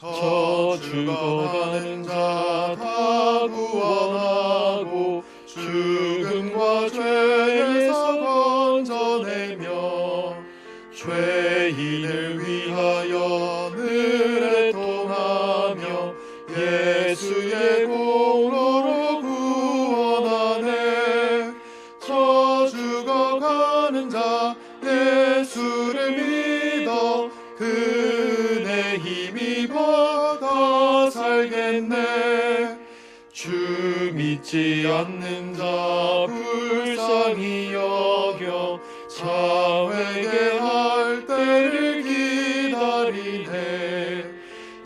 저 죽어가는 자 다 구원하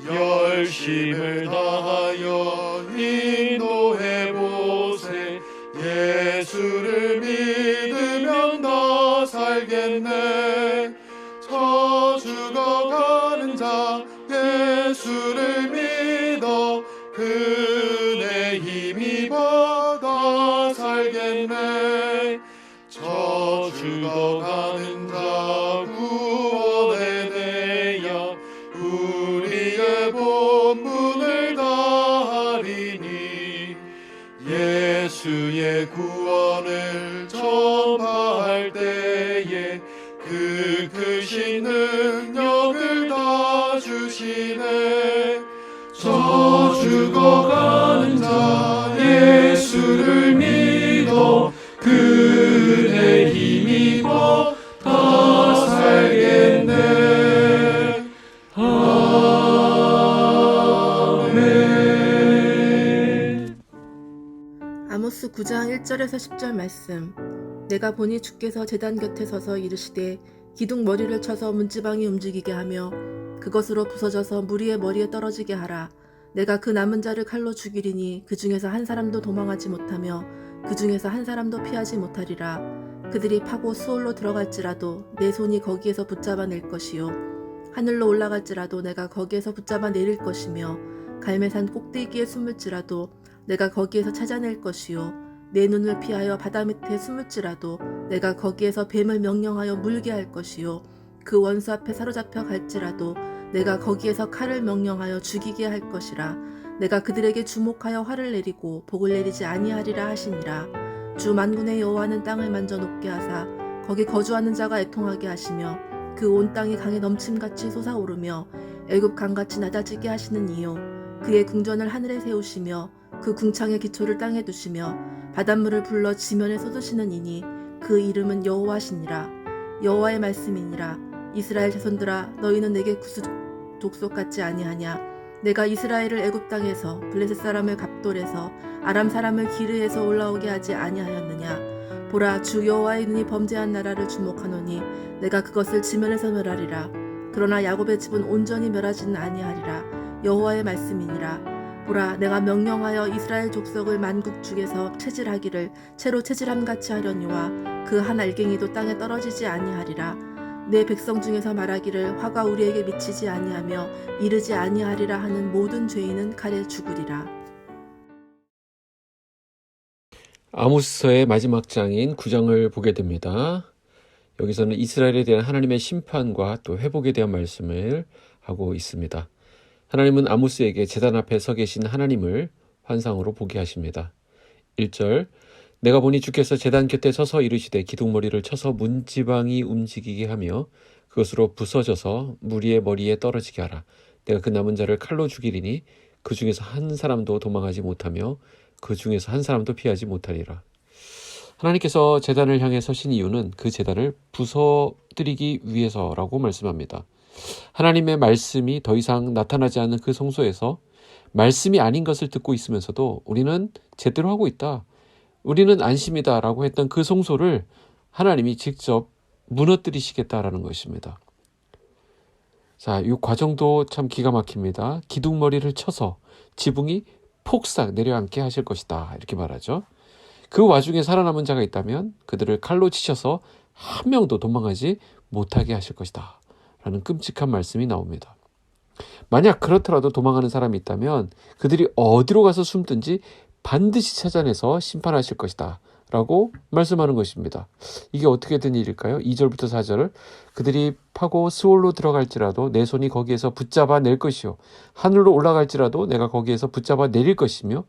열심을 다 그 크신 능력을 다 주시네. 저 죽어가는 자 예수를 믿어 그의 힘입어 다 살겠네. 아모스 9장 1절에서 10절 말씀. 내가 보니 주께서 제단 곁에 서서 이르시되 기둥 머리를 쳐서 문지방이 움직이게 하며 그것으로 부서져서 무리의 머리에 떨어지게 하라. 내가 그 남은 자를 칼로 죽이리니 그 중에서 한 사람도 도망하지 못하며 그 중에서 한 사람도 피하지 못하리라. 그들이 파고 수월로 들어갈지라도 내 손이 거기에서 붙잡아 낼 것이요 하늘로 올라갈지라도 내가 거기에서 붙잡아 내릴 것이며 갈매산 꼭대기에 숨을지라도 내가 거기에서 찾아낼 것이요 내 눈을 피하여 바다 밑에 숨을지라도 내가 거기에서 뱀을 명령하여 물게 할 것이요. 그 원수 앞에 사로잡혀 갈지라도 내가 거기에서 칼을 명령하여 죽이게 할 것이라. 내가 그들에게 주목하여 화를 내리고 복을 내리지 아니하리라 하시니라. 주 만군의 여호와는 땅을 만져 높게 하사 거기 거주하는 자가 애통하게 하시며 그 온 땅이 강에 넘침같이 솟아오르며 애굽 강같이 낮아지게 하시는 이요. 그의 궁전을 하늘에 세우시며 그 궁창의 기초를 땅에 두시며 바닷물을 불러 지면에 쏟으시는 이니 그 이름은 여호와시니라. 여호와의 말씀이니라. 이스라엘 자손들아 너희는 내게 구수 족속 같지 아니하냐? 내가 이스라엘을 애굽 땅에서 블레셋 사람을 갑돌에서 아람 사람을 기르에서 올라오게 하지 아니하였느냐? 보라 주 여호와의 눈이 범죄한 나라를 주목하노니 내가 그것을 지면에서 멸하리라. 그러나 야곱의 집은 온전히 멸하지는 아니하리라. 여호와의 말씀이니라 보라 내가 명령하여 이스라엘 족속을 만국 중에서 체질하기를 채로 체질함 같이 하려니와 그 한 알갱이도 땅에 떨어지지 아니하리라 내 백성 중에서 말하기를 화가 우리에게 미치지 아니하며 이르지 아니하리라 하는 모든 죄인은 칼에 죽으리라 아모스서의 마지막 장인 9장을 보게 됩니다. 여기서는 이스라엘에 대한 하나님의 심판과 또 회복에 대한 말씀을 하고 있습니다. 하나님은 아모스에게 제단 앞에 서 계신 하나님을 환상으로 보게 하십니다. 1절 내가 보니 주께서 제단 곁에 서서 이르시되 기둥머리를 쳐서 문지방이 움직이게 하며 그것으로 부서져서 무리의 머리에 떨어지게 하라. 내가 그 남은 자를 칼로 죽이리니 그 중에서 한 사람도 도망하지 못하며 그 중에서 한 사람도 피하지 못하리라. 하나님께서 재단을 향해 서신 이유는 그 재단을 부서뜨리기 위해서라고 말씀합니다. 하나님의 말씀이 더 이상 나타나지 않는 그 성소에서 말씀이 아닌 것을 듣고 있으면서도 우리는 제대로 하고 있다. 우리는 안심이다라고 했던 그 성소를 하나님이 직접 무너뜨리시겠다라는 것입니다. 자, 이 과정도 참 기가 막힙니다. 기둥머리를 쳐서 지붕이 폭삭 내려앉게 하실 것이다. 이렇게 말하죠. 그 와중에 살아남은 자가 있다면 그들을 칼로 치셔서 한 명도 도망하지 못하게 하실 것이다. 라는 끔찍한 말씀이 나옵니다. 만약 그렇더라도 도망하는 사람이 있다면 그들이 어디로 가서 숨든지 반드시 찾아내서 심판하실 것이다. 라고 말씀하는 것입니다. 이게 어떻게 된 일일까요? 2절부터 4절 그들이 파고 스올로 들어갈지라도 내 손이 거기에서 붙잡아 낼 것이요 하늘로 올라갈지라도 내가 거기에서 붙잡아 내릴 것이며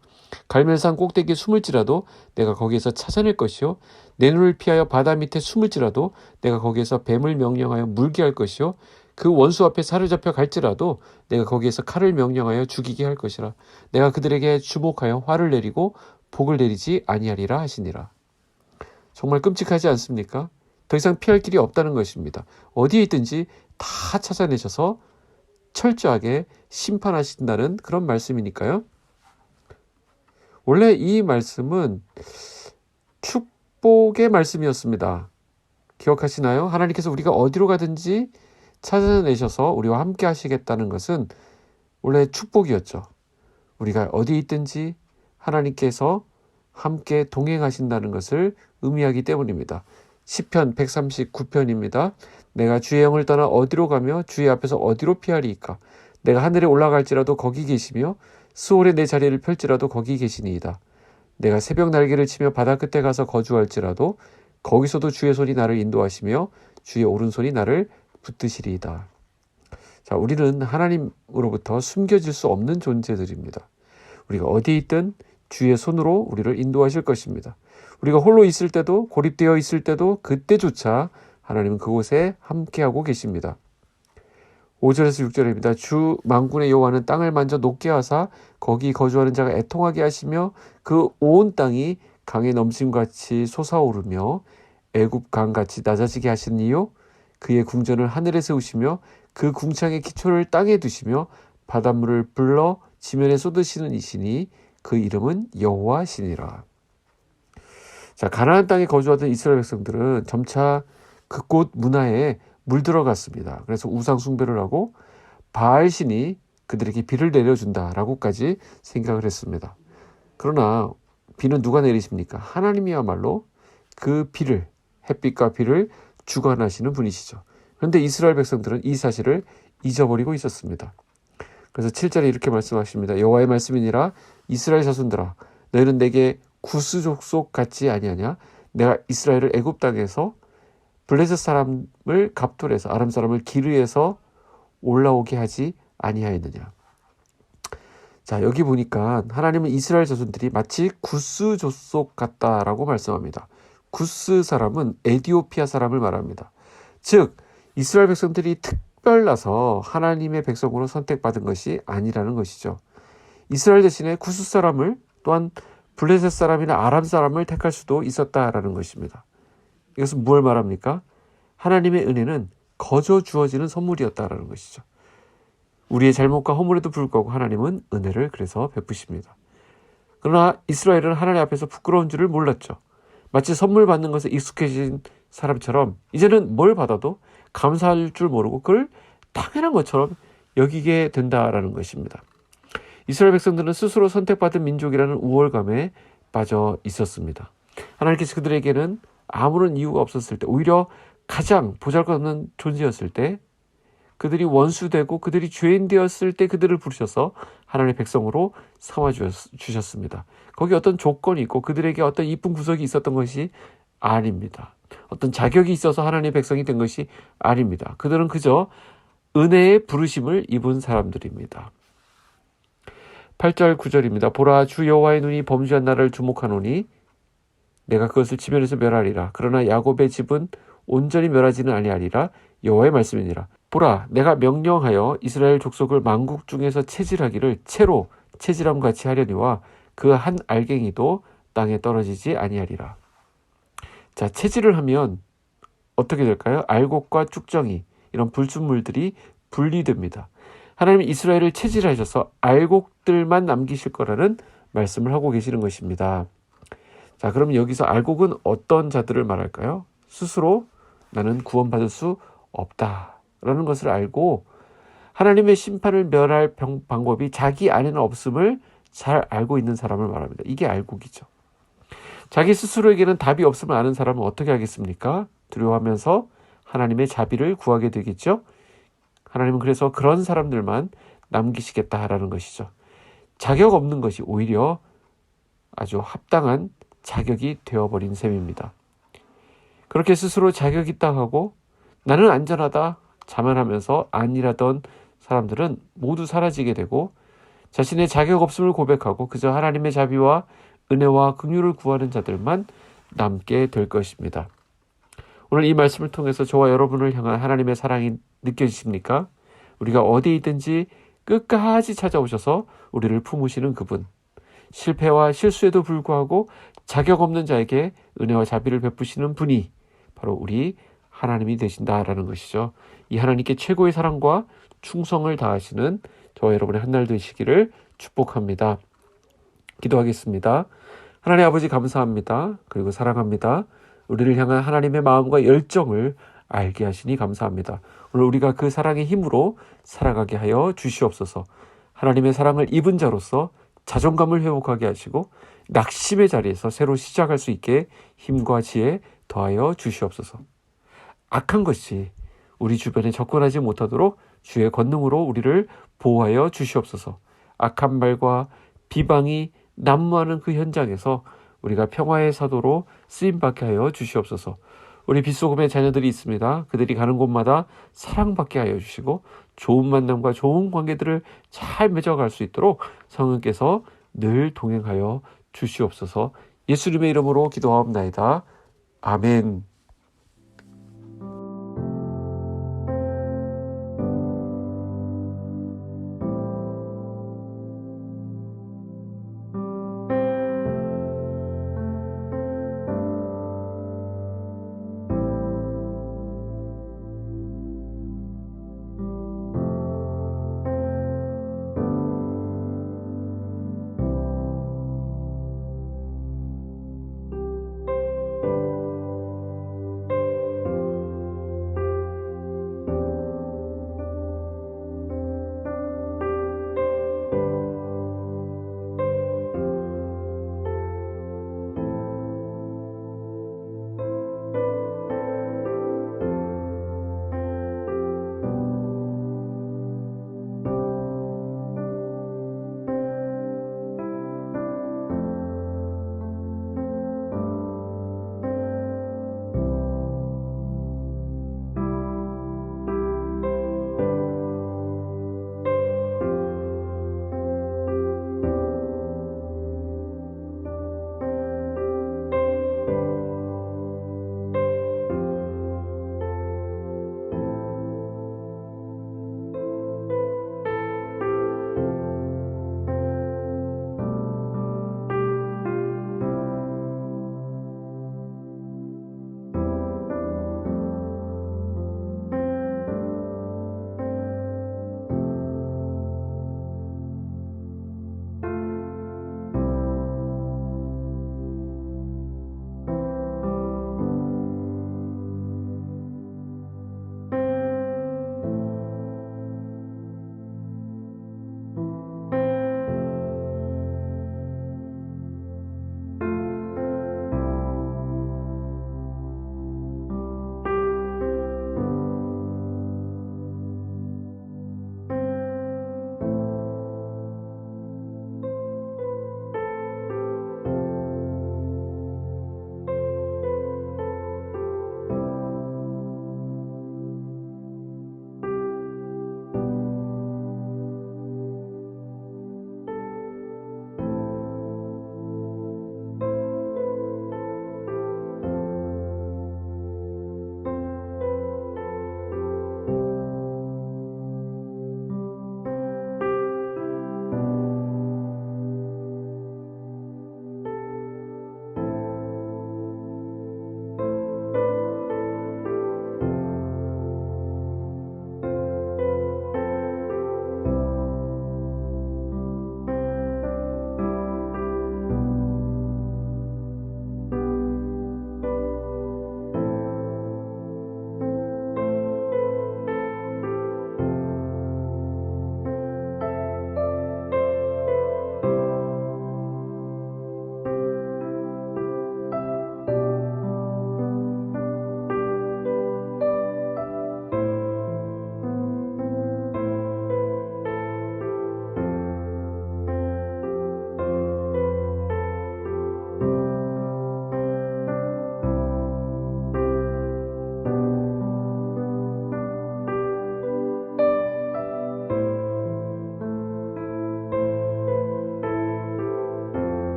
갈멜산 꼭대기에 숨을지라도 내가 거기에서 찾아낼 것이요 내 눈을 피하여 바다 밑에 숨을지라도 내가 거기에서 뱀을 명령하여 물게 할 것이요 그 원수 앞에 사로잡혀 갈지라도 내가 거기에서 칼을 명령하여 죽이게 할 것이라 내가 그들에게 주목하여 화를 내리고 복을 내리지 아니하리라 하시니라 정말 끔찍하지 않습니까? 더 이상 피할 길이 없다는 것입니다. 어디에 있든지 다 찾아내셔서 철저하게 심판하신다는 그런 말씀이니까요. 원래 이 말씀은 축복의 말씀이었습니다. 기억하시나요? 하나님께서 우리가 어디로 가든지 찾아내셔서 우리와 함께 하시겠다는 것은 원래 축복이었죠. 우리가 어디 있든지 하나님께서 함께 동행하신다는 것을 의미하기 때문입니다. 시편 139편입니다. 내가 주의 영을 떠나 어디로 가며 주의 앞에서 어디로 피하리이까? 내가 하늘에 올라갈지라도 거기 계시며 수월에 내 자리를 펼지라도 거기 계시니이다. 내가 새벽 날개를 치며 바다 끝에 가서 거주할지라도 거기서도 주의 손이 나를 인도하시며 주의 오른손이 나를 붙드시리이다. 자, 우리는 하나님으로부터 숨겨질 수 없는 존재들입니다. 우리가 어디에 있든 주의 손으로 우리를 인도하실 것입니다. 우리가 홀로 있을 때도 고립되어 있을 때도 그때조차 하나님은 그곳에 함께하고 계십니다. 5절에서 6절입니다. 주 망군의 여호와는 땅을 만져 높게 하사 거기 거주하는 자가 애통하게 하시며 그 온 땅이 강의 넘침같이 솟아오르며 애굽 강같이 낮아지게 하시니요 그의 궁전을 하늘에 세우시며 그 궁창의 기초를 땅에 두시며 바닷물을 불러 지면에 쏟으시는 이시니 그 이름은 여호와시니라. 자, 가나안 땅에 거주하던 이스라엘 백성들은 점차 그곳 문화에 물들어갔습니다. 그래서 우상 숭배를 하고 바알 신이 그들에게 비를 내려준다라고까지 생각을 했습니다. 그러나 비는 누가 내리십니까? 하나님이야말로 그 비를 햇빛과 비를 주관하시는 분이시죠. 그런데 이스라엘 백성들은 이 사실을 잊어버리고 있었습니다. 그래서 7절에 이렇게 말씀하십니다. 여호와의 말씀이니라 이스라엘 자손들아 너희는 내게 구스 족속 같지 아니하냐 내가 이스라엘을 애굽 땅에서 블레셋 사람을 갑돌에서 아람 사람을 기르에서 올라오게 하지 아니하였느냐. 자 여기 보니까 하나님은 이스라엘 자손들이 마치 구스 족속 같다라고 말씀합니다. 구스 사람은 에디오피아 사람을 말합니다. 즉 이스라엘 백성들이 특 별나서 하나님의 백성으로 선택받은 것이 아니라는 것이죠. 이스라엘 대신에 구스 사람을 또한 블레셋 사람이나 아람 사람을 택할 수도 있었다라는 것입니다. 이것은 무엇을 말합니까? 하나님의 은혜는 거저 주어지는 선물이었다라는 것이죠. 우리의 잘못과 허물에도 불구하고 하나님은 은혜를 그래서 베푸십니다. 그러나 이스라엘은 하나님 앞에서 부끄러운 줄을 몰랐죠. 마치 선물 받는 것에 익숙해진 사람처럼 이제는 뭘 받아도 감사할 줄 모르고 그걸 당연한 것처럼 여기게 된다라는 것입니다. 이스라엘 백성들은 스스로 선택받은 민족이라는 우월감에 빠져 있었습니다. 하나님께서 그들에게는 아무런 이유가 없었을 때 오히려 가장 보잘것없는 존재였을 때 그들이 원수되고 그들이 죄인 되었을 때 그들을 부르셔서 하나님의 백성으로 삼아 주셨습니다. 거기 어떤 조건이 있고 그들에게 어떤 이쁜 구석이 있었던 것이 아닙니다. 어떤 자격이 있어서 하나님의 백성이 된 것이 아닙니다. 그들은 그저 은혜의 부르심을 입은 사람들입니다. 8절 9절입니다. 보라 주 여호와의 눈이 범죄한 나를 주목하노니 내가 그것을 지면에서 멸하리라. 그러나 야곱의 집은 온전히 멸하지는 아니하리라. 여호와의 말씀이니라. 보라 내가 명령하여 이스라엘 족속을 만국 중에서 체질하기를 채로 체질함 같이 하려니와 그 한 알갱이도 땅에 떨어지지 아니하리라. 자, 체질을 하면 어떻게 될까요? 알곡과 쭉정이 이런 불순물들이 분리됩니다. 하나님은 이스라엘을 체질하셔서 알곡들만 남기실 거라는 말씀을 하고 계시는 것입니다. 자, 그럼 여기서 알곡은 어떤 자들을 말할까요? 스스로 나는 구원받을 수 없다라는 것을 알고 하나님의 심판을 멸할 방법이 자기 안에는 없음을 잘 알고 있는 사람을 말합니다. 이게 알곡이죠. 자기 스스로에게는 답이 없음을 아는 사람은 어떻게 하겠습니까? 두려워하면서 하나님의 자비를 구하게 되겠죠. 하나님은 그래서 그런 사람들만 남기시겠다라는 것이죠. 자격 없는 것이 오히려 아주 합당한 자격이 되어버린 셈입니다. 그렇게 스스로 자격 있다 하고 나는 안전하다 자만하면서 아니라던 사람들은 모두 사라지게 되고 자신의 자격 없음을 고백하고 그저 하나님의 자비와 은혜와 긍휼을 구하는 자들만 남게 될 것입니다. 오늘 이 말씀을 통해서 저와 여러분을 향한 하나님의 사랑이 느껴지십니까? 우리가 어디 있든지 끝까지 찾아오셔서 우리를 품으시는 그분. 실패와 실수에도 불구하고 자격 없는 자에게 은혜와 자비를 베푸시는 분이 바로 우리 하나님이 되신다라는 것이죠. 이 하나님께 최고의 사랑과 충성을 다하시는 저와 여러분의 한 날 되시기를 축복합니다. 기도하겠습니다. 하나님 아버지 감사합니다. 그리고 사랑합니다. 우리를 향한 하나님의 마음과 열정을 알게 하시니 감사합니다. 오늘 우리가 그 사랑의 힘으로 살아가게 하여 주시옵소서. 하나님의 사랑을 입은 자로서 자존감을 회복하게 하시고 낙심의 자리에서 새로 시작할 수 있게 힘과 지혜 더하여 주시옵소서. 악한 것이 우리 주변에 접근하지 못하도록 주의 권능으로 우리를 보호하여 주시옵소서. 악한 말과 비방이 난무하는 그 현장에서 우리가 평화의 사도로 쓰임 받게 하여 주시옵소서. 우리 빗소금의 자녀들이 있습니다. 그들이 가는 곳마다 사랑받게 하여 주시고 좋은 만남과 좋은 관계들을 잘 맺어갈 수 있도록 성령께서 늘 동행하여 주시옵소서. 예수님의 이름으로 기도하옵나이다. 아멘.